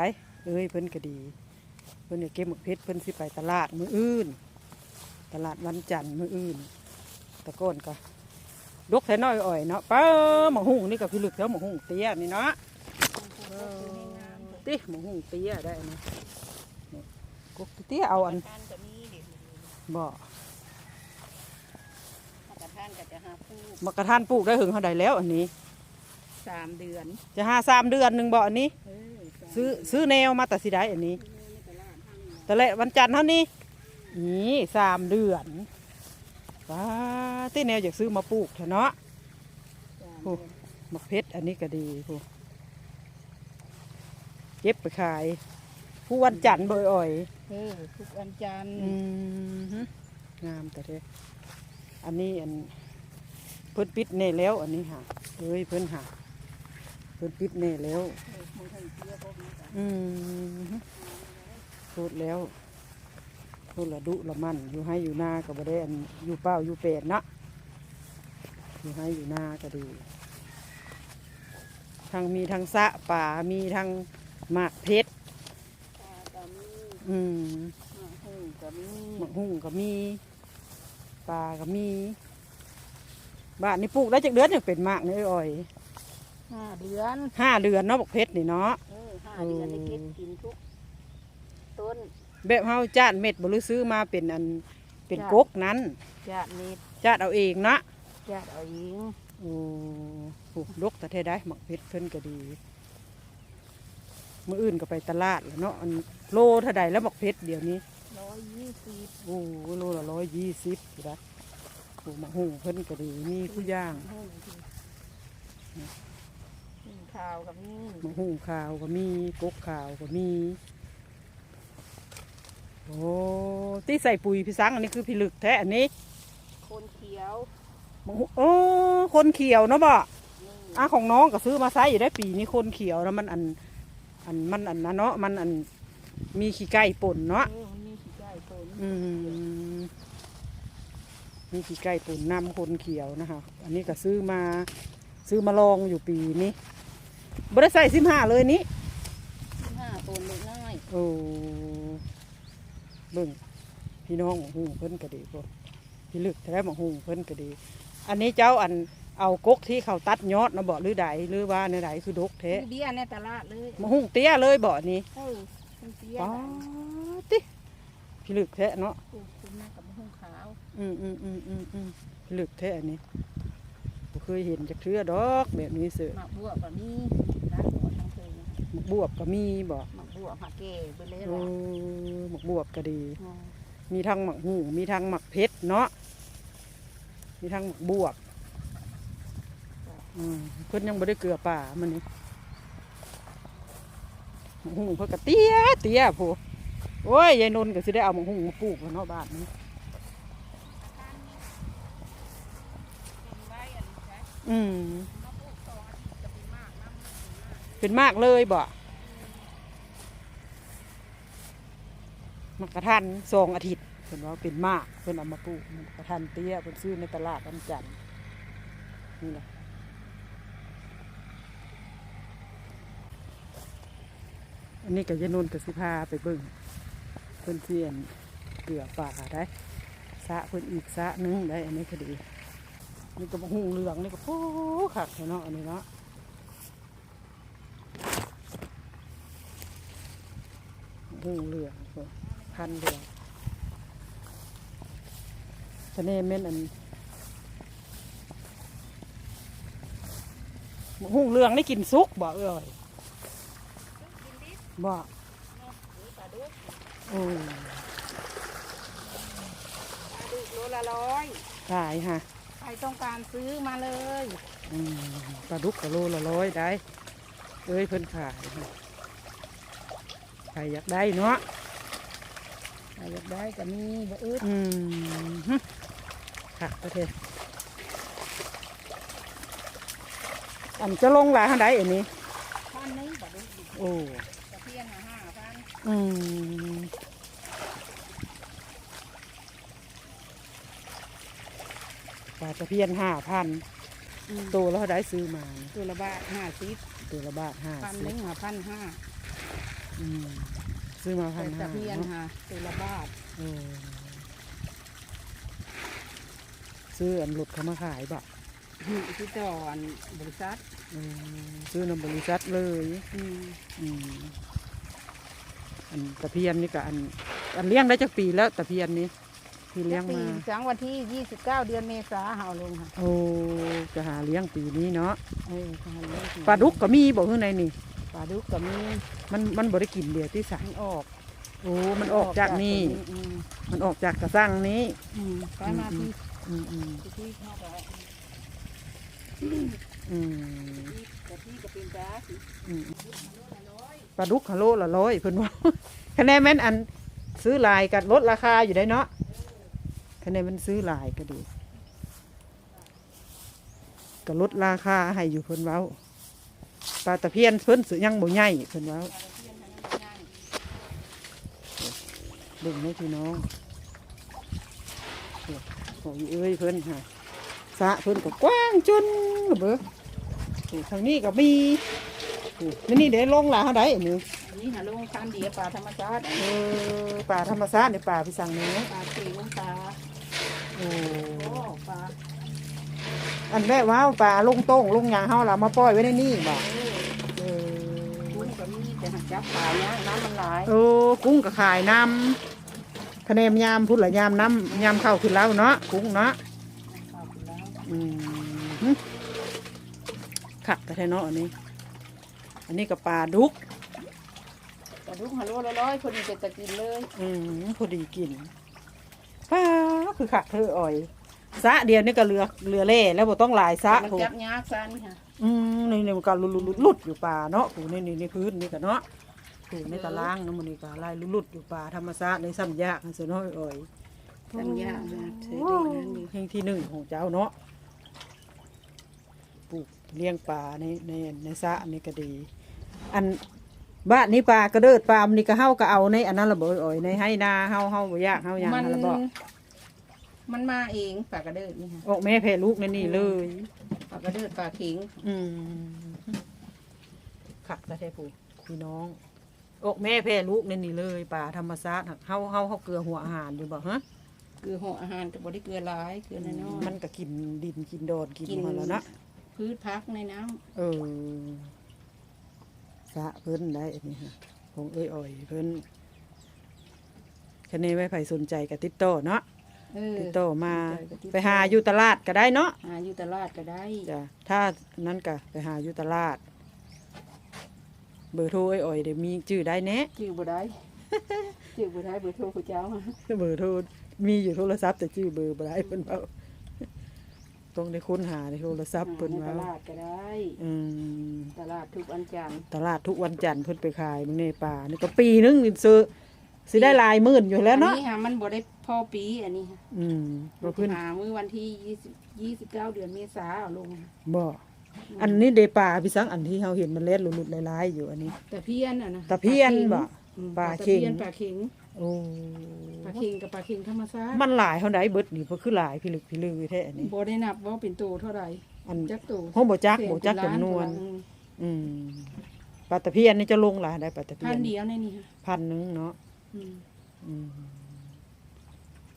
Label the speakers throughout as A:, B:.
A: เพชรได้เอ้ยเพิ่นก็ดี เพิ่นจะเก็บหมักเพชรเพิ่นสิไปตลาดมื้ออื่น ตลาดวันจันทร์มื้ออื่น ตะโกนก็ดกแท้น้อยอ่อยเนาะป้าหมกหุ่งนี่ก็พี่ลึกแล้วหมกหุ่งเตี้ยนี่เนาะติหมกหุ่งเตี้ยได้อันนี้นี่กกเตี้ยเอาอัน
B: ท่านก็มีเด็ก
A: บ่
B: กระท่านก็จะหาผู้
A: มากระทานปลูกได้หึงเท่าใดแล้วอันนี้
B: สามเดือน
A: จะหาสามเดือนหนึ่งบ่อันนี้
B: เออสาม
A: ซื้อซื้อแนวมาแต่สิได้อันนี้
B: เดือนในตลาดท่านน่ะ
A: แต่ละวันจันทร์เท่านี้นี่สามเดือนว้าที่แนวอยากซื้อมาปลูกเถอะเนาะ
B: สาม
A: โอ้
B: เดือน
A: มะเพชรอันนี้ก็ดีผู้เก็บไปขาย ผู้วันจันทร์บ่อย
B: เออทุกวันจันทร์
A: ๆอืมฮึงามแต่เด้อันนี้อันเพิ่นปิดแน่แล้วอันนี้ค่ะเอ้ยเพิ่นหาเพิ่นปิดแน่แล้ว
B: เออมือให้เตี้ยพวกนี้จ้ะ
A: อืมฮึพูดแล้วพูดละดุละมัน อยู่ให้อยู่หน้าก็บ่ได้อันอยู่เป้าอยู่เป็ดนะอยู่ให้อยู่หน้าก็ดีทั้งมีทั้งสะป่ามีทั้งหมากเพชร
B: ปลาก็มี
A: อืม
B: หมาหูก็มี
A: หมากหุ่งก็มีปลาก็มีบ้านนี้ปลูกได้จากเดือนยังเป็นมากนี่อ่อย
B: ห้าเดือน
A: ห้าเดือนเนาะบักเพชรนี่เนาะ
B: เออห้าเดือนได้เก็บกินทุก ต้น
A: แบบเฮาจานเม็ดบ่หรือซื้อมาเป็นอันเป็น
B: จ้ะ
A: กกนั้น
B: จะเม็ด
A: จาดเอาเองเนาะ
B: จะเอาเอง
A: โอ้โหลกแต่เทได้หมักเพชรเพิ่นก็ดี มื่ออื่นก็ไปตลาดแหล้วเนาะอันโลเท่าใดแล้วหมักเพชรเดี๋ยวนี้
B: ร้อยยี่สิบ
A: โอ้โลละร้อยยี่สิบนะโอ้หมักหูเพิ่นก็ดีมีผู้ย่าง
B: หูสิหู ข้าวกับนี่
A: หมักหูขาวก็มีกกขาวก็มี โอ้ที่ใส่ปุ๋ยพี่สังอันนี้คือพี่ลึกแท้อันนี้
B: คนเขียว
A: หมักหูโอ้คนเขียวเนาะบ่
B: นี่
A: อาของน้องก็ซื้อมาใส่อยู่ได้ปีนี้คนเขียวแล้วมันอัน อันมันอันนะเนาะมันอันมีขี้ไก่ป่นเนาะ
B: เออมันมีสีไก่ต้น
A: อืมมีขี้ไก่ป่นนำคนเขียวนะคะ อันนี้ก็ซื้อมา ซื้อมาลองอยู่ปีนี้ บริใส่สิบห้าเลยนี้
B: ห้าต้นเล็กน้อย
A: โอ้เบิ่งพี่น้องหมองหูเพิ่นก็ดีพวกพี่ลึกแท้หมองหูเพิ่นก็ดี อันนี้เจ้าอันเอากกที่เขาตัดยอดนะบ่หรือใดหรือว่าในใดคือดกแท้
B: เบี้ยในตลาดเลย
A: หมองหูเตี้ยเลยบ่นี้
B: เออมันเบี้ย
A: ป๊าดติพี่ลึกแท้เนาะ
B: ปลูกคุณแม่กับหุ้งขาว
A: อืมอืมอืมอืมอืมพี่ลึกแท้อันนี้ บ่เคยเห็นจากเทือดอกแบบนี้เสือ
B: หมักบัวกับมีร้านหัวทั้งคืน
A: หมกบวบก็มีบ่
B: หมักบัวหมักเก๋ไปเลย
A: โอ้
B: ล่ะ
A: หมกบวบก็ดี
B: อ๋อ
A: มีทั้งหมักหูมีทั้งหมักเพชรเนาะมีทั้งหมักบวบอืมเพิ่นยังบ่ได้เกลือป่ามันนี่หมักหูเพิ่นก็เตี้ยเตี้ยผู้โอ้ยยายนนท์ก็สิได้เอาหมักหูมาปลูกแล้วเนาะบ้านนี้ อืมเป็นมากเลยบ่มักกระทันสองอาทิตย์เพิ่นว่าเป็นมากเพิ่นเอามาปลูกมักกระทันเตี้ยเพิ่นซื้อในตลาดวันจันนี่แหละอันนี้ก็ยายนนกับสิพาไปเบิ่งเพิ่นเสียนเกลือป่าได้สะเพิ่นอีกสะหนึงได้อันนี้ก็ดี นี่ก็บหูเหลืองนี่ก็โอ้ขักเนาะอันนี้เนาะหูเหลืองพันเหลืองทะเนเม่นอันหูเหลืองนี่กินซุกบ่เอ้ยบ่
B: ปลาดุก
A: โอ้
B: ปลาดุกโลละร้อย
A: ขายฮะ
B: ใครต้องการซื้อมาเลย
A: อืมปลาดุกกะโลละร้อยได้เอ้ยเพิ่นขายฮะใครอยากได้เนาะ
B: ใครอยากได้ก็มีบ่อึด
A: อืมฮึค่ะประเทศอันจะลงหลายเท่าไดอันนี้
B: พันหนึงปลาดุก
A: โอ้
B: ตะเพียนหาห้าพัน
A: อืม ปลาตะเพียนห้าพันตัวแล้วเท่าไดซื้อมานี่
B: ตัวละบาทห้าสิบ
A: ตัวละบาทห้า
B: พันห
A: สิ
B: นึ
A: บ
B: งหาพันห้า
A: อืมซื้อมาพั
B: แต่
A: น
B: ตะ
A: ห้า
B: เพียน
A: เนาะ
B: ค่ะตัวละบาท
A: เออซื้ออันหลุดเขามาขายบ่
B: อยู่ที่ต่ออันบริษัท
A: เออซื้อนำบริษัทเลย
B: อืม
A: อืมอันตะเพียนนี่ก็อันอันเลี้ยงได้จากปีแล้วตะเพียนนี้ ที่เลี้ยง
B: ปี
A: มา
B: จังวันที่ 29 เดือนเมษาเห่าลงค่ะ
A: โอ้จะหาเลี้ยงปีนี้เนาะ
B: เออทหารเลี้ยง
A: ปลาดุกก็มีบอกข้างในนี่
B: ปลาดุกก็มี
A: มันมันบริกินเดียวที่สั
B: มันออก
A: โอ้มันออกจากนี่
B: อืม
A: มันออกจากกระสังนี้
B: อืมไปมาที่
A: อืมอืม
B: ที่ที่เข้าไป
A: อืม
B: ที่ที่ก็เป็นจ้าสิ
A: อืมปลาดุกฮะโลละร้อยเพิ่นว่า คะแนนแม่นอันซื้อลายกับลดราคาอยู่ได้เนาะ คะแนนมันซื้อหลายก็ดีก็ลดราคาให้อยู่เพิ่นเว้าปลาตะเพียนเพิ่นซื้อยังบ่ใหญ่เพิ่นเว้าเบิ่งให้พี่น้องโอ้ยเอ้ยเพิ่นค่ะสะเพิ่นก็กว้างจนกระเบ้อทางนี้ก็มีนี่นี่เดี๋ยวลงหลาเฮาได้อัน
B: อันนี้หาลงคันเดียวปลาธรรมชาติ
A: เออป่าธรรมชาติในป่าพิสังนี้
B: ปลาเสีลงปลา
A: โอ้
B: โอ้ปลา
A: อันแรกว้าวป่าลงโต้งลงหยางเฮาเรามาปล่อยไว้ในนี่บ่
B: เออ
A: เออ
B: กุ้งก็มีแต่หักจับปลาเนี้ยน้ำมันหลาย
A: โอ้กุ้งก็ขายน้ำคะแนนยามพุ่นละยามน้ำยามเข้าขึ้นแล้วเนาะกุ้งเนาะ
B: ขอบคุณแล้ว
A: อืมขักกระเทเนาะอันนี้ อันนี้ก็ปลาดุก
B: ป ลาดุกฮัลโหลละร้อยคนนี้เป็นตะกินเลย
A: อืมพอดีกินป้าคือขักเธออ่อยสะเดียวนี่ก็เรือเรือเล่แล้วบ่ต้องหลายสะ
B: มัน
A: พู
B: จับยากซะนี่ค่ะ
A: อืมนี่นี่มันก็หลุดหลุดหลุดอยู่ป่าเนาะผูนี่นี่ในพื้นนี่ก็เนาะผูในตารางเนาะมันนี่ก็ลายหลุดหลุดอยู่ป่าธรรมชาติในซ้ำยากอันเสียน้อยอ่อย
B: จับยากนะเสีย
A: โอ้
B: ดีนั่นอยู่
A: แห่งที่หนึ่งของเจ้าเนาะปลูกเลี้ยงป่าในในในสระนี่ก็ดี อัน บ้านนี้ป่ากระเดิดป่ามันนี่ก็เฮาก็เอาในอันนั้นระเบิดอ่อยในให้นาเฮาเฮาบ่ยากเฮาหยัง
B: มัน
A: นั่นละบ่
B: มันมาเองปลากระเดิดนี่ค่ะ
A: ออกแม่แพ่ลูกในนี่เลย
B: ปลากระเดิดปลาเข็ง
A: อืมขักแต่แท้ผูพี่น้องอกแม่แพ่ลูกในนี่เลยป่าธรรมชาติหักเฮาเฮาเฮาเกลือหัวอาหารอยู่บ่ฮะ
B: เกลือหัวอาหารกับบริเกลือหลายเกลือน้อยๆ
A: มันก็กินดินกินโดอนกิน
B: กิน
A: มาแล้วนะ
B: พืชพักในน้ำ
A: เออ สะเพิ่นได้อันนี้ฮะของเอ้ยอ่อยเพิ่นคะแนนไว้ไผสนใจก็ติดต่อเนาะ
B: เออ
A: ติดต่อมา
B: ติดต่อ
A: ไปหาอยู่ตลาดก็ได้เนาะ
B: หาอยู่ตลาดก็ได้
A: จ้ะถ้านั้นก็ไปหาอยู่ตลาด เบอร์โทรเอ้ยอ่อยเดี๋ยวมีชื่อได้แน่
B: จื้อบ่ได้จื้อบ่ได้เบอร์โทรผู้เจ้ามา
A: เบอร์โทรมีอยู่โทรศัพท์แต่ชื่อเบอร์บ่ได้เพิ่นเว้า ต้องได้ค้นหาในโทรศัพท์เพิ่น
B: หาในต
A: เว้า
B: ลาดก็ได้
A: อืม
B: ตลาดทุกวันจันทร์
A: ตลาดทุกวันจันทร์เพิ่นไปขายมึงในป่านี่ก็ปีนึงนี่ซื้อสิได้หลายหมื่นอยู่แล้วเนาะ
B: อันนี้ค่ะมันบ่ได้พอปีอันนี้ค่ะ
A: อืมบ่เพิ่น
B: หามื้อวันที่20 29เดือนเมษาเอาลง
A: บ่อันนี้เดป่าพี่สังอันที่เฮาเห็นมันเล็ดหลุดๆหลายๆอยู่อันนี้
B: แต่เพี้ยนอะนะ
A: ตะเพียนบ่
B: อืม
A: ปลา
B: ตะ
A: เข็ง
B: เพียนปลาเข็ง
A: โอ้
B: ปลาเข็งกับปลาเข็งธรรมชาติ
A: มันหลายเท่าใดเบิดนี่เพราะคือหลายพิลึกพิลือแท้อันนี้
B: บ่ได้นับว่าเป็นตัวเท่าไหร่
A: อัน
B: จักตัว
A: ห้องบ่จัก
B: เสีย
A: บ่จัก
B: เป็ล้า
A: จำนวน
B: กว่าล้า
A: อืมปลาตะเพียนนี่จะลงหลายได้ปลาตะ
B: อืม
A: เพี
B: พั
A: ย
B: น
A: น
B: เดียวในนี่ค่ะ
A: พันหนึงเนาะ
B: อืม
A: อืม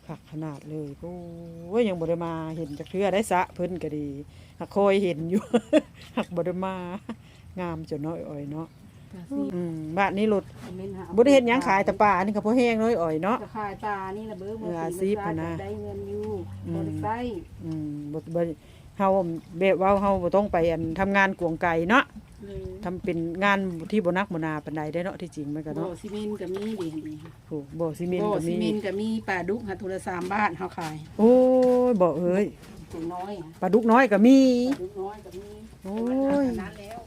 A: คักขนาดเลยโอ้ยยังบ่ได้มาเห็นจักเทื่อได้สะเพิ่นก็ดีหักคอยเห็นอยู่ หักบ่ได้มางามจนน้อยอ่อยเนาะ
B: ปลาซี
A: อืมบ้านนี้รถ
B: เม่นหา
A: บ่ได้เฮ็ดหยังขายแต่ป่านี่ก็พอแห้งน้อยอ่อยเนาะ
B: จะขายปลานี่ละเบ้อ
A: เอออาชีพ
B: มัน
A: น่ะนะ
B: ได้เงินอยู่
A: อืม
B: บ่ได้ใช้
A: อืมบ่บ่เฮาแบบว่าเฮาบ่ต้องไปอันทำงานกวงไก่เนาะ
B: เลย
A: ทำเป็นงานที่บ่นักบ่นาปานใดได้เนาะที่จริงมันก็
B: โบ
A: เนาะ
B: ซีเมนต์ก็มีดีดีค่ะ
A: โอ้บ่ซีเมนต์
B: โบ
A: ก็
B: ซี
A: มี
B: เมนต์ก็มีปลาดุกหาทุละสามบาทเฮาขาย
A: โอ้ยบ่เอ้ย
B: ตัวน้อยอะ
A: ปลาดุกน้อยก็มี
B: ปลาดุกน้อยก็มี
A: โอ้ย
B: มันอันนั้นแล้ว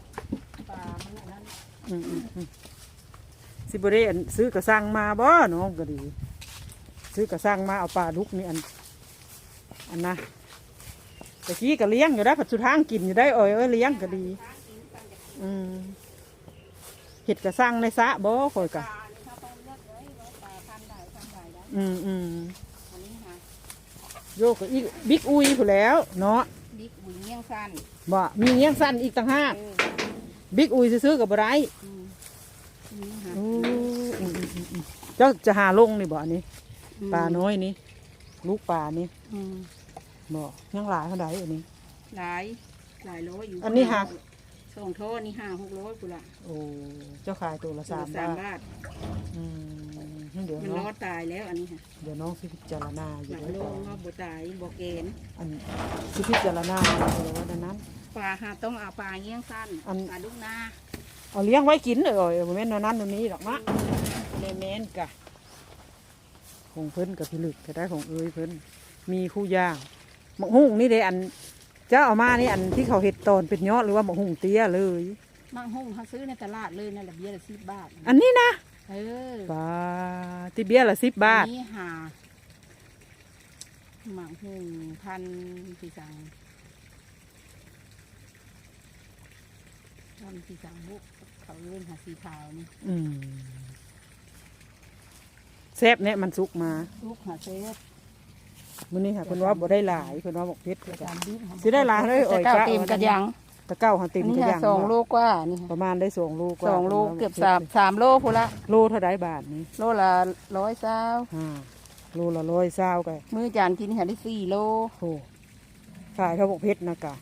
A: สิบ่ได้อันซื้อกระสังมาบ่น้องก็ดี ซื้อกระสังมาเอาปลาดุกนี่อันอันนะตะกี้ก็เลี้ยงอยู่ได้ผัดสุดทางกินอยู่ได้เอ้ยเอ้ยเลี้ยงก็ดี อืมเห็ดกระสังในสระบ่ค่อยกะ
B: ปลานี่เขาต้องเลือกเลยว่าปลาพันธุ์ใดพันธุ์ใดได้
A: อืมอืม
B: อันนี้ค่ะ
A: โยกกับอีบิ๊กอุยผู้นแหล้ว เนาะ
B: ดิกบุญเมี่ยงสั้น
A: บ่มีเงี้ยงสั้นอีกต่างหาก
B: เออ
A: บิ๊กอุยซื้อๆกับบ่ไร
B: อืมนี่หา
A: โอ้อืมอืมอืมอืมเจ้าจะหาลงนี่บ่อันนี้ปลาน้อยนี่ลูกปลานี่
B: อืม
A: บ่ยังหลายเท่าใดอันนี้
B: หลายหลายร้อยอยู่
A: อันนี้หัก
B: สองโทษนี่ห้าหกร้อยกูละ
A: โอ้เจ้าขายตัวละสาม
B: สาม
A: บาท
B: บาท
A: อืมเดี๋ยว
B: มัน
A: น้
B: ร
A: อง
B: อดตายแล้วอันนี้ค่ะ
A: เดี๋ยวน้องสิพิจารณาอ
B: ห
A: ยู่
B: ลัง
A: แล้ว
B: โล
A: ก่อน
B: งว่าบ่ตายบ่เกณฑ์
A: อันสิพิจารณาอยู่ว่าดังนั้น
B: ปลาหาต้องเอาปลาเงี้ยงสั้น
A: อัน
B: ปลาลูกนา
A: เอาเลี้ยงไว้กินเลยบ่แม่นเอานั้นอันนี้หรอกมะแม่แม่นกะของเพิ่นกับพิลึกก็ได้ของเอ้ยเพิ่นมีคู่ย่างหมกหุ่งนี่เด้อันเจ้าเอามานี่อันที่เขาเห็ดตอนเป็นยอดหรือว่าหมกหุ่งเตี้ยเลย
B: มังหุ่งเขาซื้อในตลาดเลยนั่นแหละเบี้ยละสิบบาท
A: อันนี้นะ
B: เออ
A: ปลาที่เบี้ยละสิบบาท
B: อันนี้หาหมังหุ่งพันที่สั่ง พันที่สั่งบุกเขาเล่นหาสีขาวนี่
A: อืมแซ่บเนี่ยมันสุกมา
B: ลูกหาเซฟ
A: มื้อนี้ค่ะเพิ่นว่าบ่ได้หลายเพิ่นว่าบอกเพชร
B: จานดิบ
A: สิได้หลายเลยโอ้ย
B: แต่เก้า
A: จ้า
B: เต็มกระยัง
A: ตะเก้าหันเต็ม
B: อัน
A: ก
B: นี้
A: ระ
B: ค่ะ
A: ยัง
B: สอง
A: บ่
B: โลกว่านี่ค่ะ
A: ประมาณได้สองโลกว่า
B: สองโลเกือบสามสามโลพูนละ
A: โลเท่าไดบาทนี่
B: โลละร้อยเศร้า
A: อ่าโลละร้อยเศร้ากัน
B: มือจานกินค่ะได้สี่โล
A: โอ้ขายเขาบอกเพชรนะกะ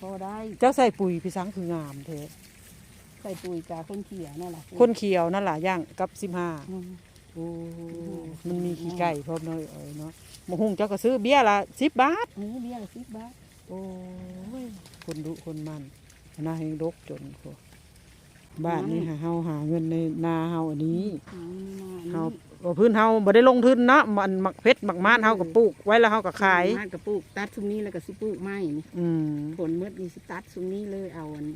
B: พอได้
A: เจ้าใส่ปุ๋ยพี่สังคืองามเท
B: ใส่ปุ๋ยกาคนเขียวนั่นแหละ
A: คนเขียวนั่นแหละย่างกับสิบห้า
B: อืม
A: โอ้มันมีขี้ไก่พร้อมเนยเอ้ยเนาะหมกหุงเจ้าก็ซื้อเบี้ยละสิบบาท
B: อันนี้เบี้ยละสิบบาท
A: โอ้ยคนดุคนมันน่าให้ดกจนโคบ้านนี้หาเฮาหาเงินในนาเฮาอันนี้
B: อืม
A: เฮา ว่าพื้นเฮาบ่ได้ลงทุนเนาะมันหมักเพชรหมักม่านเฮาก็ปลูกไว้แล้วเฮาก็ขาย
B: มากระปุกตัดซุ้มนี้แล้วก็สิปลูกไม้นี่
A: อืม
B: ผลเมื่อนี่สิตัดซุ้มนี้เลยเอาอัน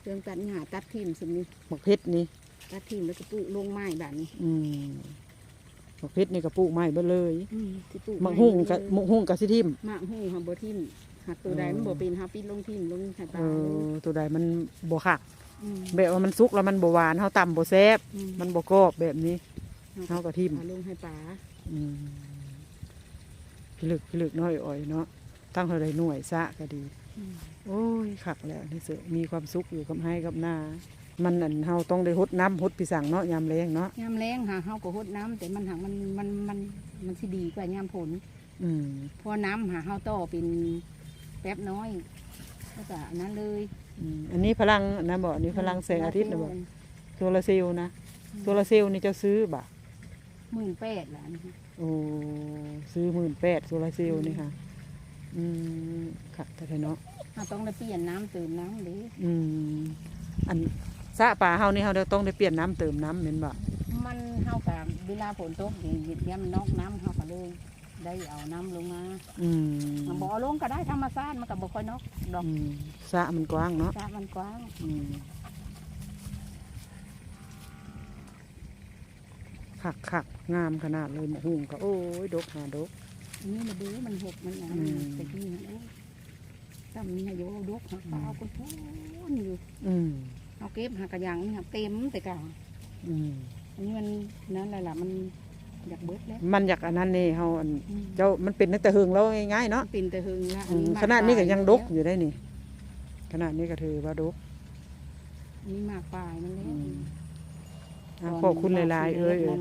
B: เครื่องตัดหญ้าตัดทิมซุ้มนี้
A: หมักเพชรนี่
B: ตัดทิมแล้วก็ปลูกลงไม้แบบนี้
A: อืมหมักเพชรนี่ก็ปลูกไม้เบิดเลย
B: อืมสิปลูก
A: หมักหุงกับหมักหุงกับสิทิม
B: หมักหุ่งค่ะบ่ทิมหักตัวใดมันบ่เป็นหาปิดลงทิมลงหา
A: เอ
B: ตาเลย
A: อตัวใดมันบ่คัก
B: ม
A: แบบว่ามันสุกแล้วมันบ่หวานเฮาตำบ่แซ่บ
B: อื
A: มันบ่กรอบแบบนี้ เฮาก็ทิ่ม
B: เอาลงให้ป๋า
A: อืมพิลึกพิลึกน้อยอ่อยเนาะตั้งเท่าใดหน่วยซะก็ดี
B: อืม
A: โอ้ยคักแล้วนี่เสือมีความสุขอยู่กับให้กับหน้า มันอันเฮาต้องได้หดน้ำหดพี่สั่งเนาะยามแรงเนาะ
B: ยามแรงหาเฮาก็หดน้ำแต่มันหางมันมันมันมันสิดีกว่ายามฝน
A: อืม
B: เพอน้ำหาเฮาต่อเป็นแป๊บน้อยก็จะอันนั้นเลย
A: อืมอันนี้พลังอันนะบ่อันนี้พลังแสงอาทิตย์นะบ่โซลาร์เซลล์นะโซลาร์เซลล์นี่เจ้าซื้อบ่
B: หมื่นแปดละอันนี้ค่ะ
A: โอ้ซื้อหมื่นแปดโซลาร์เซลล์นี่ค่ะ อืมค่ะแต่เนาะ
B: เราต้องได้เปลี่ยนน้ำเติมน้ำเลย
A: อืมอันสระป่าเฮานี่เฮาต้องได้เปลี่ยนน้ำเติมน้ำเหม็นบ่
B: มันเฮากับเวลาฝนตกอย่างเงี้ยมันนอกน้ำเฮาก็เลยได้เอาน้ำลงมา
A: อืม
B: มันบ่อลงก็ได้ธรรมชาติมันก็บ่ค่อยนกดอก
A: อืมสระมันกว้างเนาะ
B: สระมันกว้าง
A: อืม คักคักงามขนาดเลยหมกหุงก็โอ้ยดกหาดก
B: อันนี้มาดูมันหกมันอะไร
A: อืม
B: ตะกี้นะโอ้ยซ้ำนี่ฮะโยดกหักเปล่าก็พูนอยู่
A: อืม
B: เอาเก็บหักกระยังนี่หักเต็มแต่กลาง
A: อืม
B: อันนี้มันนั่นแหละล่ะมันอยากเบิดแล้ว
A: มันอยากอันนั้นนี่เฮาอัน
B: อืม
A: เจ้ามันเป็นตั้งแต่หึงแล้วง่ายๆเนาะ
B: ปิ่นแต่หึงละ
A: อืม
B: ม
A: ขนาดนี้ก็ยังดก
B: ปลา
A: อยู่ได้นี่ขนาดนี้ก็ถือว่าดก
B: อันนี่มากปลายมันแล้ว
A: อะขอบคุณหลายๆเอ้ยเอ้ย